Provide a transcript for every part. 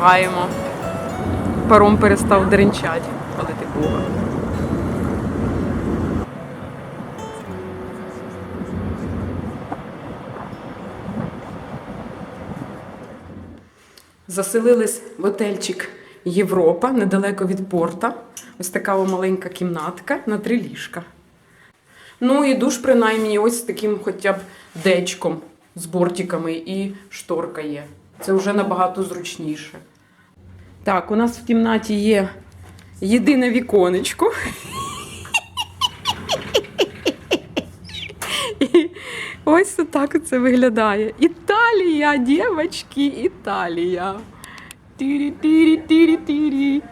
відпливаємо. Паром перестав дренчати, але ти Бога. Заселились в отельчик Європа недалеко від порта. Ось така маленька кімнатка на три ліжка. Ну і душ, принаймні, ось з таким хоча б дечком з бортиками і шторка є. Це вже набагато зручніше. Так, у нас в кімнаті є єдине віконечко. Ось так це виглядає. Італія, дівчатки, Італія. Тірі-тірі-тірі-тірі.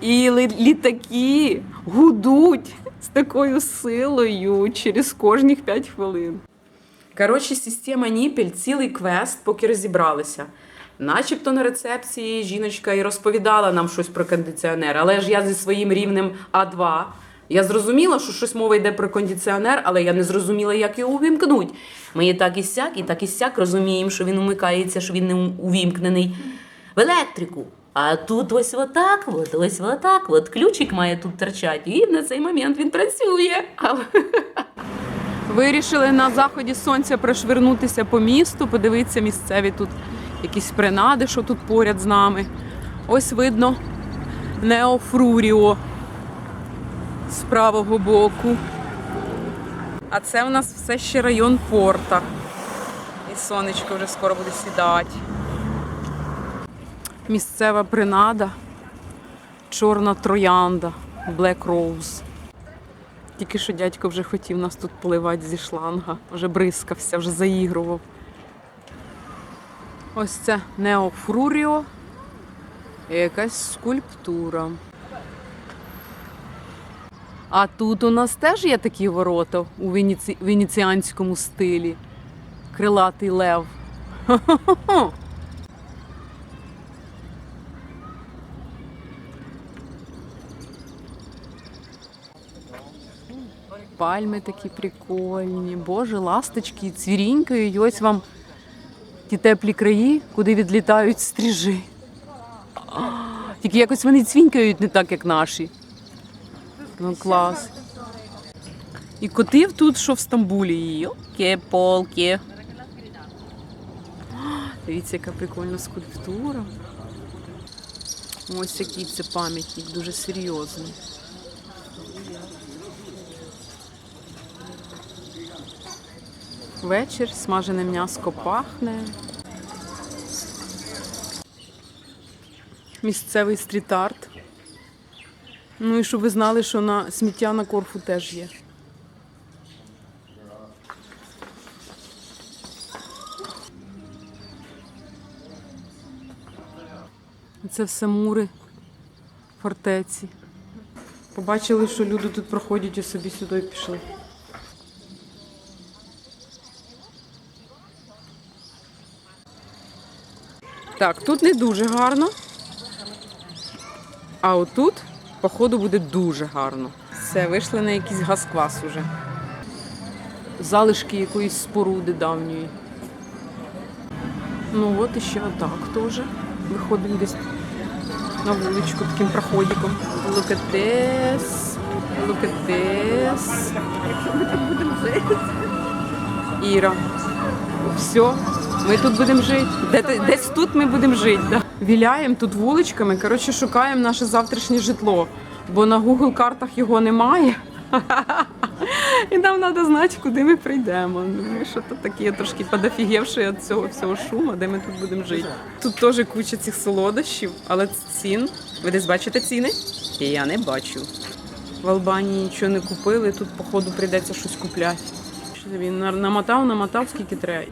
І літаки гудуть з такою силою через кожних 5 хвилин. Коротше, система Ніпель цілий квест, поки розібралися. Начебто на рецепції жіночка і розповідала нам щось про кондиціонер, але ж я зі своїм рівнем А2. Я зрозуміла, що щось мова йде про кондиціонер, але я не зрозуміла, як його увімкнуть. Ми і так і сяк, і так і сяк розуміємо, що він умикається, що він не увімкнений в електрику. А тут ось отак, от, ось отак, от ключик має тут торчати, і на цей момент він працює. Вирішили на заході сонця прошвернутися по місту, подивитися місцеві тут якісь принади, що тут поряд з нами. Ось видно Неофруріо з правого боку. А це у нас все ще район порта. І сонечко вже скоро буде сідати. Місцева принада, чорна троянда, Black Rose. Тільки що дядько вже хотів нас тут поливати зі шланга, вже бризкався, вже заігрував. Ось це Неофруріо якась скульптура. А тут у нас теж є такі ворота у венеці... венеціанському стилі. Крилатий лев. Пальми такі прикольні. Боже, ласточки цвірінькають. І ось вам ті теплі краї, куди відлітають стрижи. А, Тільки якось вони цвінькають не так, як наші. Ну, клас. І котив тут, що в Стамбулі. Йоке, полки. Дивіться, яка прикольна скульптура. Ось який це пам'ятник, дуже серйозний. Вечір, смажене м'яско пахне. Місцевий стріт-арт. Ну і щоб ви знали, що на сміття на корфу теж є. Це все мури фортеці. Побачили, що люди тут проходять і собі сюди пішли. Так, тут не дуже гарно. А отут, походу, буде дуже гарно. Все, вийшли на якийсь газ-квас уже. Залишки якоїсь споруди давньої. Ну от іще отак теж. Виходимо десь на вуличку таким проходиком. Look at this. Look at this. Ми тут будемо жити. Іра. Все, ми тут будемо жити. Де, десь тут ми будемо жити. Да. Віляємо тут вуличками, коротше, шукаємо наше завтрашнє житло, бо на Google картах його немає. І нам треба знати, куди ми прийдемо. Ну, що то таке, я трошки подофігівши від цього всього шуму, де ми тут будемо жити. Тут теж куча цих солодощів, але цін. Ви десь бачите ціни? Я не бачу. В Албанії нічого не купили, тут, походу, прийдеться щось купляти. Він намотав, намотав, скільки треба.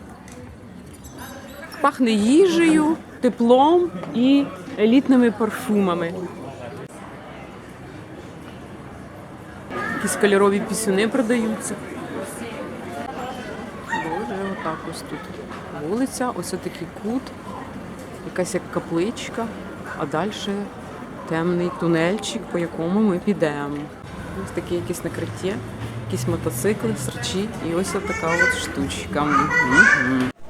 Пахне їжею, теплом і елітними парфумами. Якісь кольорові пісюни продаються. Боже, отак ось тут. Вулиця, ось такий кут, якась як капличка, а далі темний тунельчик, по якому ми підемо. Ось таке якесь накриття, якісь мотоцикли, срачі і ось така от штучка.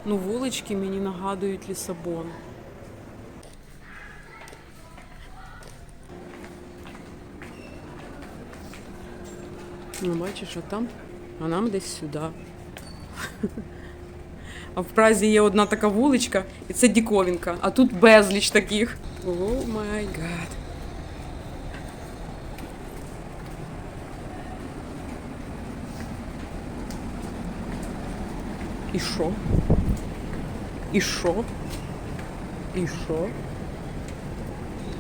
Ну, вулички мені нагадують Лісабон. Ну, бачиш, а там, а нам десь сюди. А в Празі є одна така вуличка, і це Діковінка, а тут безліч таких. О май гад. І що? І що? І що?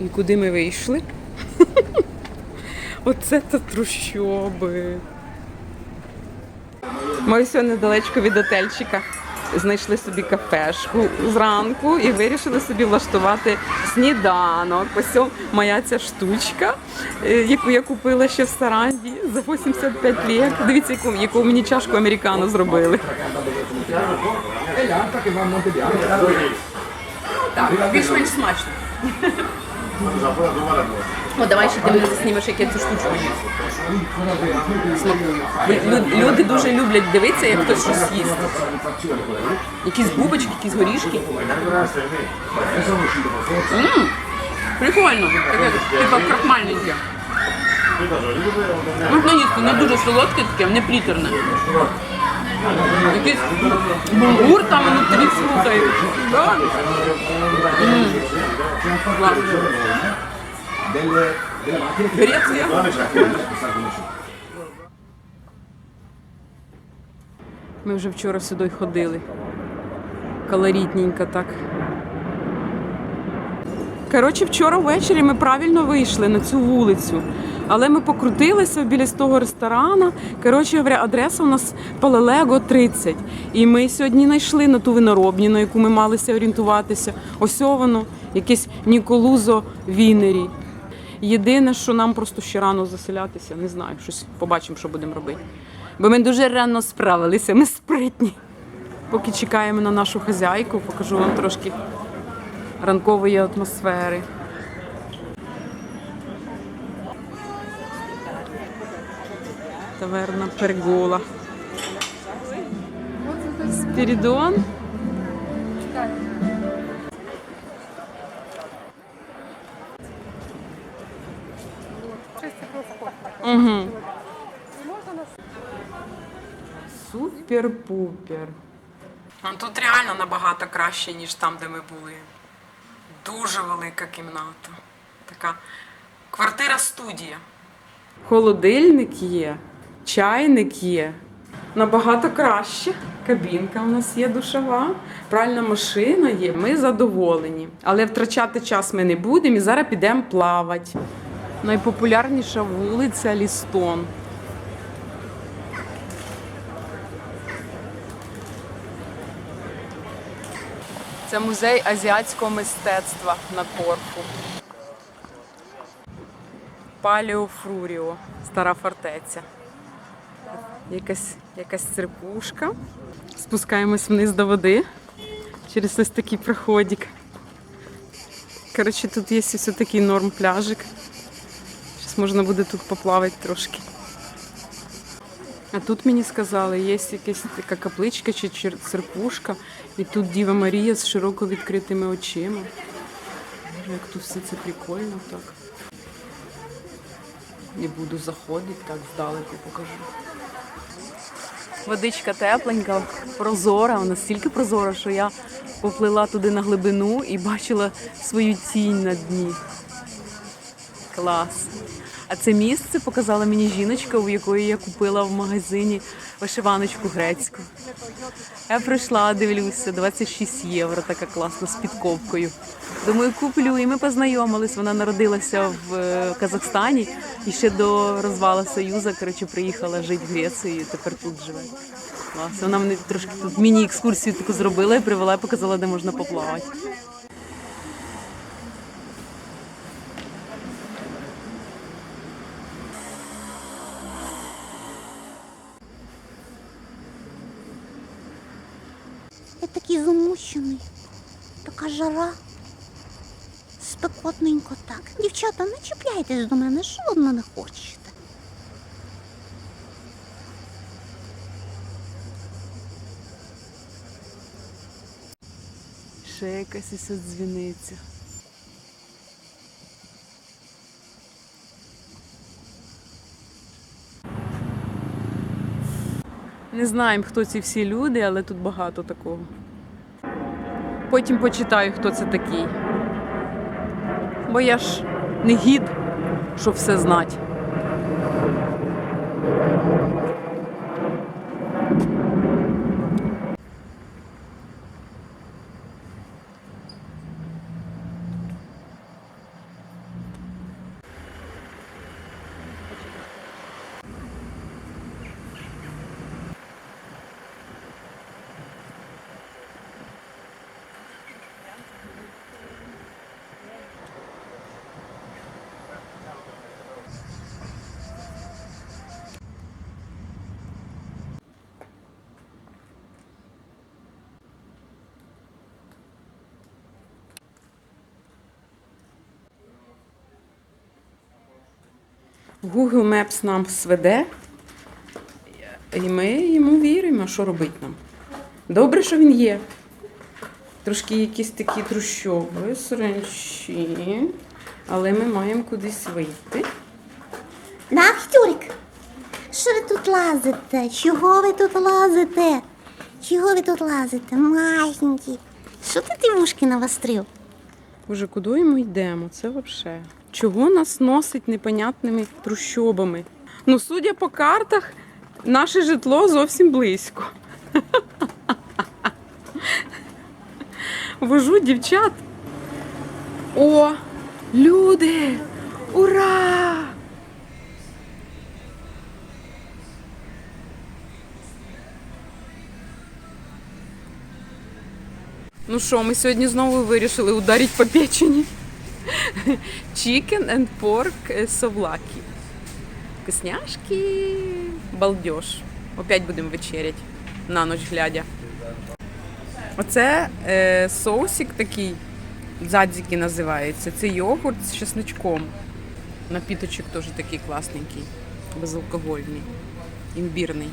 І куди ми вийшли? Оце то трущоби. Ми ось недалечко від отельчика знайшли собі кафешку зранку і вирішили собі влаштувати сніданок. Ось моя ця штучка, е, яку я купила ще в Саранді за 85 літ. Дивіться, яку, яку мені чашку американо зробили. Так, більш-менш смачно. О, давай ще ти мене заснімеш, як я цю штучку їм. Люди дуже люблять дивитися, як хтось щось їсть. Якісь бубочки, якісь горішки. Мм, Прикольно. Таке, типа крахмальненьке. Можна їсти, не дуже солодке таке, не приторне. Якийсь булгур там. Класно. Греція. Ми вже вчора сюди ходили. Калорітненько так. Коротше, вчора ввечері ми правильно вийшли на цю вулицю. Але ми покрутилися біля того ресторану. Коротше говоря, адреса у нас Палелего 30. І ми сьогодні знайшли на ту виноробню, на яку ми малися орієнтуватися. Ось воно, якесь Ніколузо Вінері. Єдине, що нам просто ще рано заселятися, не знаю, щось побачимо, що будемо робити. Бо ми дуже рано справилися, ми спритні. Поки чекаємо на нашу хазяйку, покажу вам трошки ранкової атмосфери. Таверна Пергола. Спірідон. Угу. Супер-пупер. Ну, Тут реально набагато краще, ніж там, де ми були. Дуже велика кімната. Така квартира-студія. Холодильник є, чайник є. Набагато краще. Кабінка у нас є душова, пральна машина є. Ми задоволені. Але втрачати час ми не будемо і зараз підемо плавати. Найпопулярніша вулиця Лістон. Це музей азіатського мистецтва на Корфу. Паліо Фруріо, стара фортеця. Якась, якась церквушка. Спускаємось вниз до води через ось такий проходик. Коротше, тут є ось такий норм пляжик. Зараз можна буде тут поплавати трошки. А тут мені сказали, є якась така капличка чи церквушка, і тут Діва Марія з широко відкритими очима. Як тут все це прикольно так. Не буду заходити, так здалеку покажу. Водичка тепленька, прозора, вона настільки прозора, що я поплила туди на глибину і бачила свою тінь на дні. Клас. А це місце показала мені жіночка, у якої я купила в магазині вишиваночку грецьку. Я прийшла, дивлюся, 26 євро, така класна з підковкою. Думаю, куплю, і ми познайомились. Вона народилася в е, Казахстані і ще до розвалу Союзу, коротше, приїхала жити в Грецію і тепер тут живе. Клас. Вона мені трошки тут міні-екскурсію таку зробила і привела і показала, де можна поплавати. Я такий замущений. Така жара. Спекотненько так. Дівчата, не чіпляйтесь до мене, що ви мене хочете? Ще якась ось дзвіниця. Не знаємо, хто ці всі люди, але тут багато такого. Потім почитаю, хто це такий. Бо я ж не гід, щоб все знати. Google Maps нам сведе, і ми йому віримо, що робить нам. Добре, що він є. Трошки якісь такі трущоби, сранчі, але ми маємо кудись вийти. Да, Артюрик? Що ви тут лазите? Чого ви тут лазите? Чого ви тут лазите? Маленький. Що ти ті вушки навострив? Боже, куди ми йдемо? Це взагалі. Чого нас носить непонятними трущобами? Ну, судя по картах, наше житло зовсім близько. Вожу дівчат. О, люди! Ура! Ну що, ми сьогодні знову вирішили ударити по печені. Chicken and pork совлаки. Вкусняшки. Балдеж. Опять будемо вечерять. На ніч глядя. Оце е, соусик такий, дзадзіки називається. Це йогурт з чесничком. Напіточок теж такий класненький, безалкогольний, імбірний.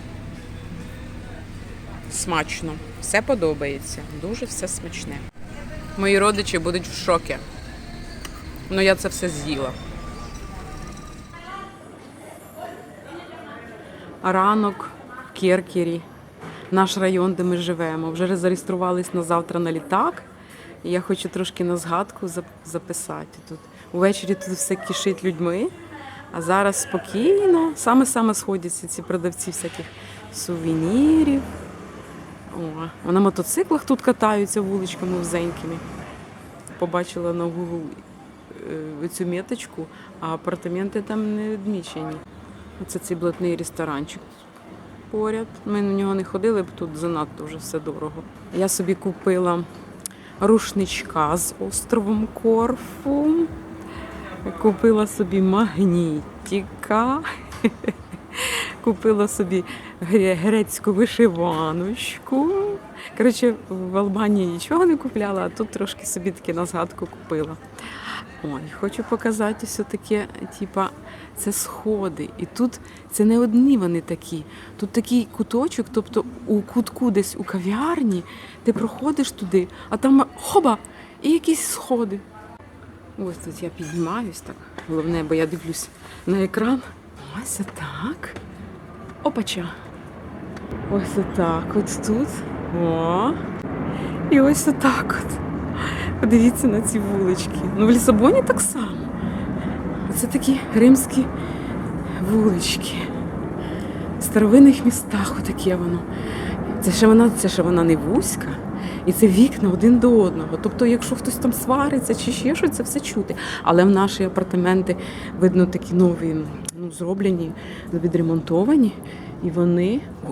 Смачно. Все подобається. Дуже все смачне. Мої родичі будуть в шокі. Ну я це все з'їла. Ранок в Керкері, наш район, де ми живемо. Вже зареєструвались на завтра на літак. І я хочу трошки на згадку записати тут. Увечері тут все кишить людьми, а зараз спокійно, саме-саме сходяться ці продавці всяких сувенірів. О, на мотоциклах тут катаються вуличками вузенькими. Побачила на Google цю меточку, а апартаменти там не відмічені. Оце цей блатний ресторанчик поряд. Ми на нього не ходили, бо тут занадто вже все дорого. Я собі купила рушничка з островом Корфу. Купила собі магнітика. Купила собі грецьку вишиваночку. Коротше, в Албанії нічого не купляла, а тут трошки собі таки на згадку купила. Ой, хочу показати все таке, типа, це сходи. І тут це не одні вони такі. Тут такий куточок, тобто у кутку десь у кав'ярні, ти проходиш туди, а там хоба, і якісь сходи. Ось тут я піднімаюсь так. Головне, бо я дивлюсь на екран. Ось так. Опача. Ось отак от тут. О. І ось отак от. Подивіться на ці вулички. Ну, в Лісабоні так само. Це такі римські вулички. В старовинних містах отаке воно. Це ще вона, це ще вона не вузька, і це вікна один до одного. Тобто, якщо хтось там свариться чи ще щось, це все чути. Але в наші апартаменти, видно, такі нові, ну, зроблені, відремонтовані, і вони. О,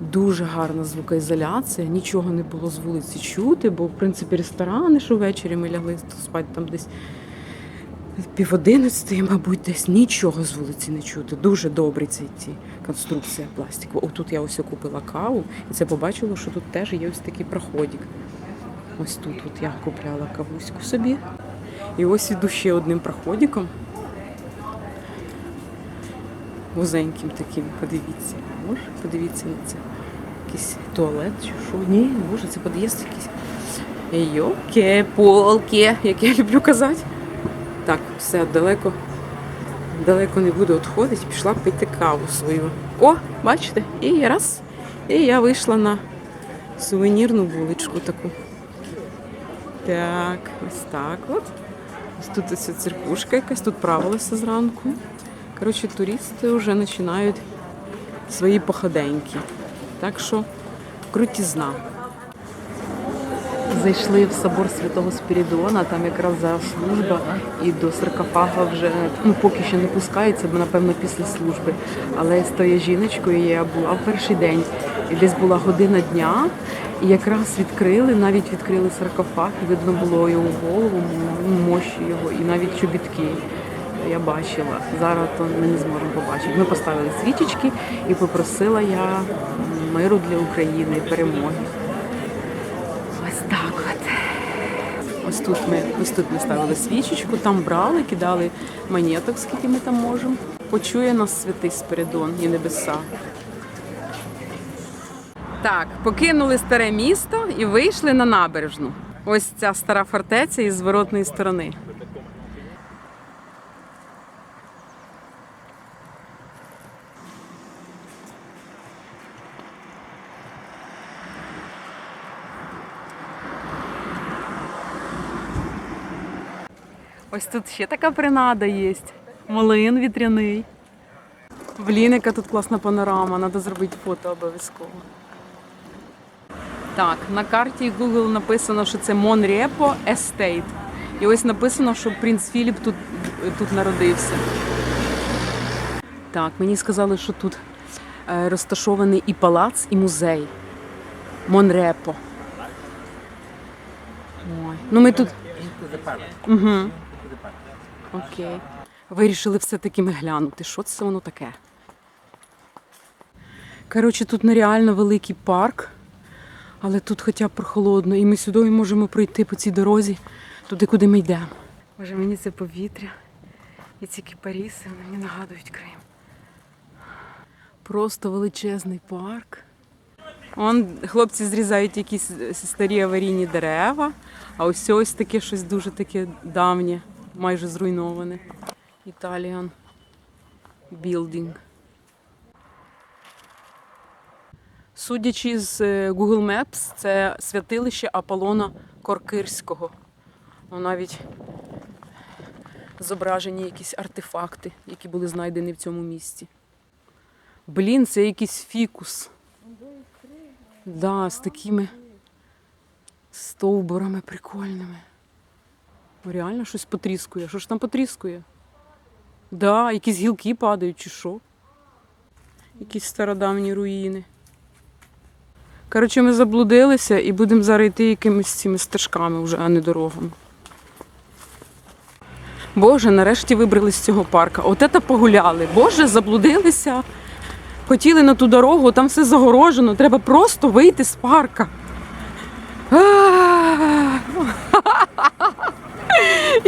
Дуже гарна звукоізоляція, нічого не було з вулиці чути, бо в принципі ресторани, що ввечері ми лягли спати там десь пів одинадцятої, мабуть, десь нічого з вулиці не чути. Дуже добрі ці, ці конструкція пластикова. Отут я ось купила каву, і це побачила, що тут теж є ось такий проходик. Ось тут от я купляла кавуську собі. І ось іду ще одним проходиком. Вузеньким таким, подивіться. Може, подивіться на це. Якийсь туалет чи що? Ні, боже, це під'їзд якийсь. Йоке, полки, як я люблю казати. Так, все далеко далеко не буду відходити, пішла пити каву свою. О, бачите? І раз. І я вийшла на сувенірну вуличку таку. Так, ось так от. Ось тут ось церквушка якась, тут правилася зранку. Коротше, туристи вже починають свої походеньки. Так що крутізна. Зайшли в собор Святого Спірідона, там якраз за служба, і до саркофага вже ну, поки що не пускається, бо напевно після служби. Але з тою жіночкою я була в перший день, і десь була година дня, і якраз відкрили, навіть відкрили саркофаг, і видно було його голову, мощі його, і навіть чобітки. Я бачила. Зараз то ми не зможемо побачити. Ми поставили свічечки і попросила я миру для України, перемоги. Ось так от. Ось тут ми ось тут ми ставили свічечку, там брали, кидали монеток, скільки ми там можемо. Почує нас святий Спиридон і небеса. Так, покинули старе місто і вийшли на набережну. Ось ця стара фортеця із зворотної сторони. Ось тут ще така принада є. Млин вітряний. Блін, яка тут класна панорама, треба зробити фото обов'язково. Так, на карті Google написано, що це Монрепо Estate. І ось написано, що принц Філіп тут, тут народився. Так, мені сказали, що тут е, розташований і палац, і музей. Монрепо. Ой. Ну ми тут. Угу. Окей. Вирішили все-таки ми глянути, що це воно таке. Коротше, тут нереально великий парк, але тут хоча б прохолодно. І ми сюди можемо пройти по цій дорозі, туди, куди ми йдемо. Боже, мені це повітря. І ці кіпаріси мені нагадують Крим. Просто величезний парк. Вон хлопці зрізають якісь старі аварійні дерева, а ось ось таке щось дуже таке давнє, майже зруйноване. Italian Building. Судячи з е, Google Maps, це святилище Аполлона Коркирського. Ну, навіть зображені якісь артефакти, які були знайдені в цьому місці. Блін, це якийсь фікус. Да, з такими стовбурами прикольними. Реально щось потріскує. Що ж там потріскує? Да, якісь гілки падають чи що? Якісь стародавні руїни. Коротше, ми заблудилися і будемо зараз йти якимись цими стежками вже, а не дорогами. Боже, нарешті вибрали з цього парка. От це погуляли. Боже, заблудилися. Хотіли на ту дорогу, там все загорожено. Треба просто вийти з парка. А!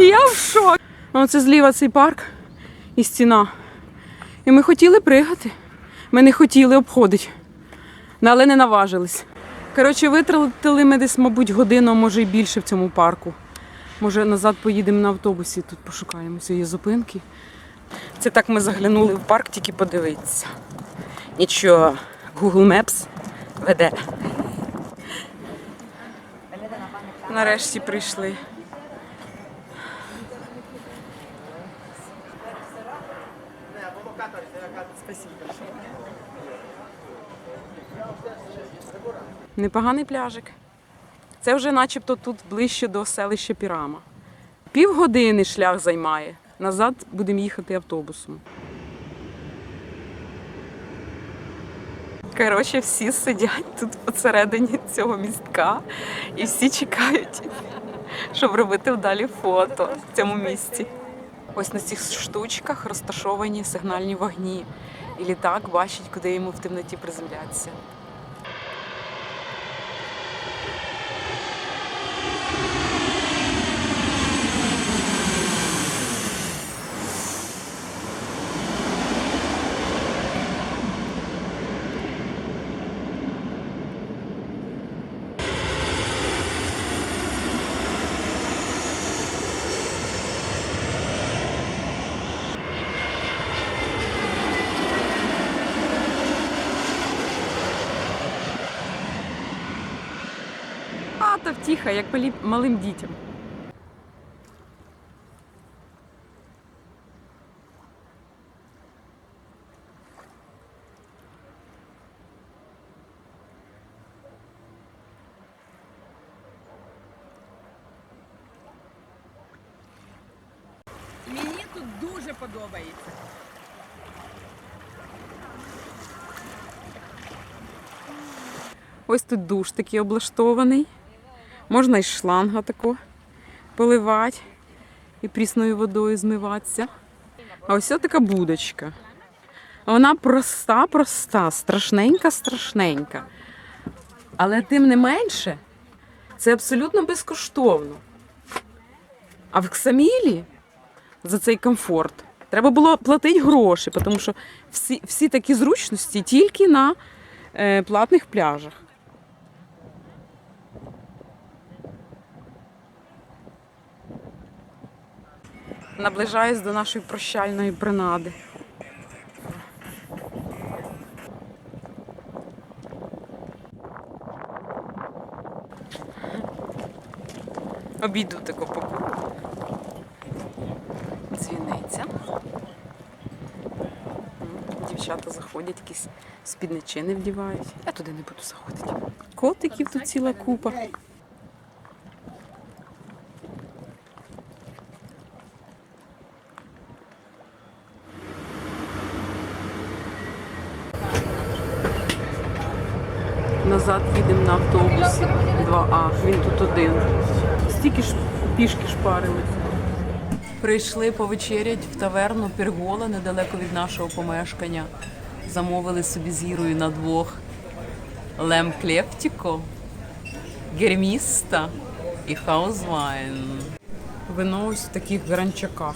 Я в шокі. Оце зліва цей парк і стіна. І ми хотіли пригати. Ми не хотіли обходити, Ну, але не наважились. Коротше, витратили ми десь, мабуть, годину, може і більше в цьому парку. Може, назад поїдемо на автобусі, тут пошукаємо цієї зупинки. Це так ми заглянули в парк, тільки подивитися. Нічого, Google Maps веде. Нарешті прийшли. Непоганий пляжик. Це вже начебто тут ближче до селища Пірама. Півгодини шлях займає. Назад будемо їхати автобусом. Коротше, всі сидять тут посередині цього містка і всі чекають, щоб робити вдалі фото в цьому місці. Ось на цих штучках розташовані сигнальні вогні. І літак бачить, куди йому в темноті приземлятися. Тихо, як малим дітям. Мені тут дуже подобається. Ось тут душ такий облаштований. Можна і шланга таку поливати і прісною водою змиватися. А ось така будочка. Вона проста, проста, страшненька, страшненька. Але тим не менше, це абсолютно безкоштовно. А в Ксамілі за цей комфорт треба було платити гроші, тому що всі, всі такі зручності тільки на е, платних пляжах. Наближаюсь до нашої прощальної принади. Обійду таку по кругу. Дзвіниця. Дівчата заходять, якісь спідничини вдівають. Я туди не буду заходити. Котиків тут ціла купа. Назад їдемо на автобусі 2А. Він тут один. Стільки ж пішки шпарили. Прийшли повечерять в таверну Пергола недалеко від нашого помешкання. Замовили собі з Ірою на двох лем клептіко, герміста і хаузвайн. Вино ось в таких гранчаках.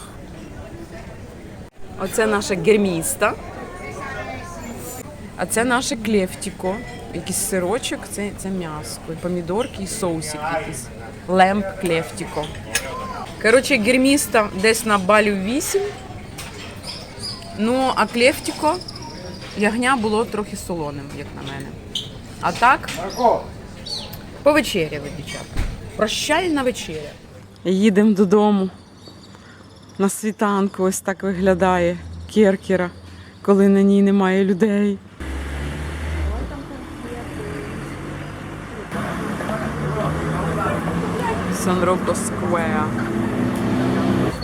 Оце наша герміста. А це наше клефтіко. Якийсь сирочок, це, це м'ясо. І помідорки і соусик якийсь. Лемп клефтіко. Коротше, герміста десь на балів 8. Ну, а клефтіко ягня було трохи солоним, як на мене. А так, повечеряли, дівчата. Прощальна вечеря. Їдемо додому. На світанку ось так виглядає Керкера, коли на ній немає людей. Сан-Роко Сквер.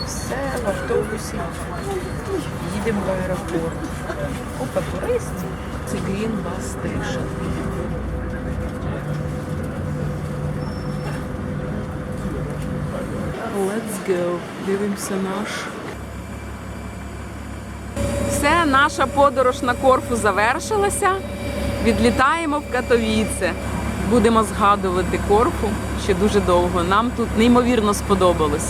Все в автобусі. Їдемо в аеропорт. Опа, туристів. Це Green Bus Station. Let's go. Дивимося наш. Все, наша подорож на Корфу завершилася. Відлітаємо в Катовіце. Будемо згадувати Корфу ще дуже довго. Нам тут неймовірно сподобалось.